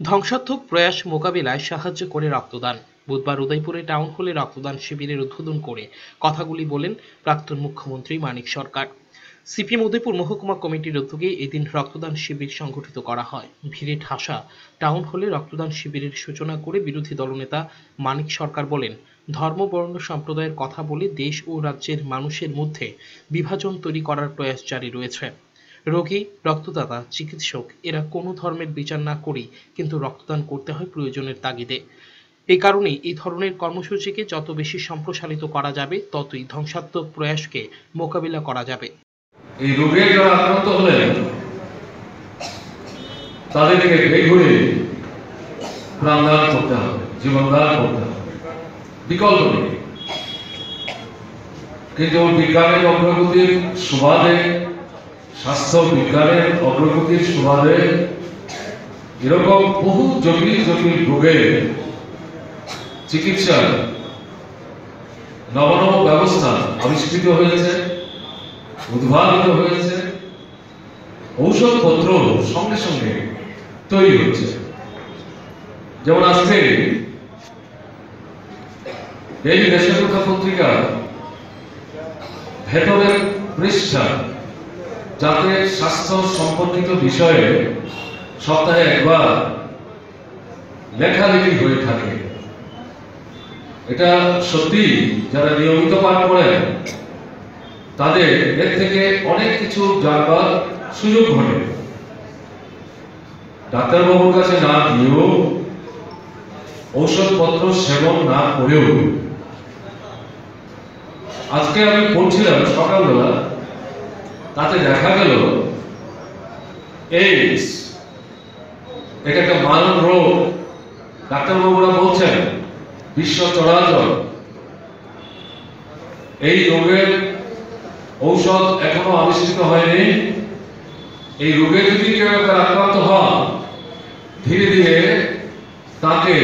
ধ্বংসাত্মক প্রয়াস মোকাবিলায় সাহায্য করে রক্তদান। বুধবার উদয়পুরে টাউন হলে রক্তদান শিবিরের উদ্বোধন করে কথাগুলি বলেন প্রাক্তন মুখ্যমন্ত্রী মানিক সরকার। সিপিএম উদয়পুর মহকুমা কমিটির উদ্যোগে এদিন রক্তদান শিবির সংগঠিত করা হয়। ভিড়ে ঠাসা টাউন হলে রক্তদান শিবিরের সূচনা করে বিরোধী দলনেতা মানিক সরকার বলেন, ধর্ম, বর্ণ, সম্প্রদায়ের কথা বলে দেশ ও রাজ্যের মানুষের মধ্যে বিভাজন তৈরি করার প্রয়াস জারি রয়েছে। রোগী, রক্তদাতা, চিকিৎসক, এরা কোনো ধর্মের বিচার না করেই কিন্তু রক্তদান করতে হয় প্রয়োজনের তাগিদে। এই কারণেই এই ধরনের কর্মসূচিকে যত বেশি সম্প্রসারিত করা যাবে, ততই ধ্বংসাত্মক প্রয়াসকে মোকাবিলা করা যাবে। এই রোগে যারা আক্রান্ত হলেন, তাদেরকে বেঘুরে প্রাণদান করতে হবে, জীবনদান করতে হবে। বিকল্প নেই। কিন্তু বিজ্ঞানের অগ্রগতির সুবাদে স্বাস্থ্য বিজ্ঞানের অগ্রগতির সুবাদে এরকম বহু জটিল জটিল রোগে চিকিৎসা নব নব ব্যবস্থা আবিষ্কৃত হয়েছে, উদ্ভাবিত হয়েছে, ঔষধপত্র সঙ্গে সঙ্গে তৈরি হচ্ছে। যেমন আজকে এই দেশের কথা পত্রিকা ভেতরের পৃষ্ঠা যাতে স্বাস্থ্য সম্পর্কিত বিষয়ে সপ্তাহে একবার লেখালেখি হয়ে থাকে। এটা সত্যি যারা নিয়মিত পাঠ করেন, তাদের এর থেকে অনেক কিছু জানবার সুযোগ ঘটে। ডাক্তারবাবুর কাছে না গিয়েও ঔষধপত্র সেবন না করেও। আজকে আমি পড়ছিলাম সকালবেলা তাতে দেখা গেল এইডস এটা একটা মানব রোগ। ডাক্তারবাবুরা বলছেন, বিশ্ব চরাচর এই রোগের ঔষধ এখনও আবিষ্কৃত হয়নি। এই রোগে যদি কেউ একবার আক্রান্ত হন, ধীরে ধীরে তাকে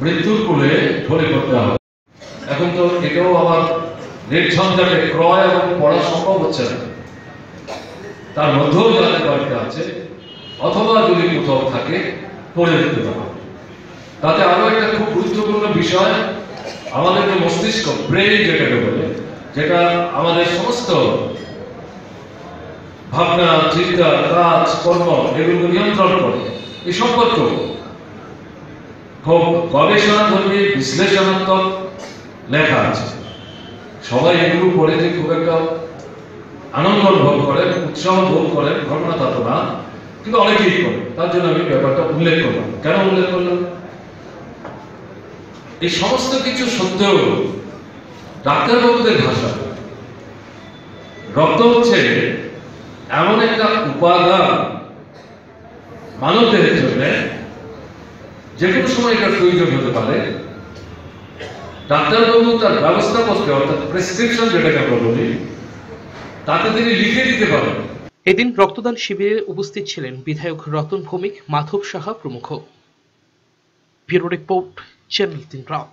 মৃত্যুর কোলে ঢলে পড়তে হবে। এখন তো এটাও আবার নির্ঝঞ্ঝাটে ক্রয় এবং পড়া সম্ভব হচ্ছে না। তার মধ্যেও যাদের বাড়িতে আছে, অথবা যদি কোথাও থাকে, পড়ে দিতে পারে। তাতে আরও একটা খুব গুরুত্বপূর্ণ বিষয় আমাদের যে মস্তিষ্ক ব্রেন যেটাকে বলে, যেটা আমাদের সমস্ত ভাবনা, চিন্তা, কাজ, কর্ম এগুলো নিয়ন্ত্রণ করে। এই সম্পর্ক খুব গবেষণাধর্মী, বিশ্লেষণাত্মক লেখা আছে। সবাই এগুলো পড়ে খুব একটা আনন্দ অনুভব করেন উৎসাহ ভোগ করেন ঘটনা তা তো না কিন্তু অনেকেই করে তার জন্য আমি ব্যাপারটা উল্লেখ করলাম। কেন উল্লেখ করলাম? এই সমস্ত কিছু সত্ত্বেও ডাক্তারবাবুদের ভাষা, রক্ত হচ্ছে এমন একটা উপাদান মানব দেহের জন্য, যে কোনো সময় এটা প্রয়োজন হতে পারে। ডাক্তারবাবু তার ব্যবস্থাপত্রে, অর্থাৎ প্রেসক্রিপশন যেটাকে বলি তাতে তিনি লিখে দিতে পারেন। এদিন রক্তদান শিবিরে উপস্থিত ছিলেন বিধায়ক রতন ভৌমিক, মাধব সাহা প্রমুখ। ব্যুরো রিপোর্ট, চ্যানেল তিন রাত।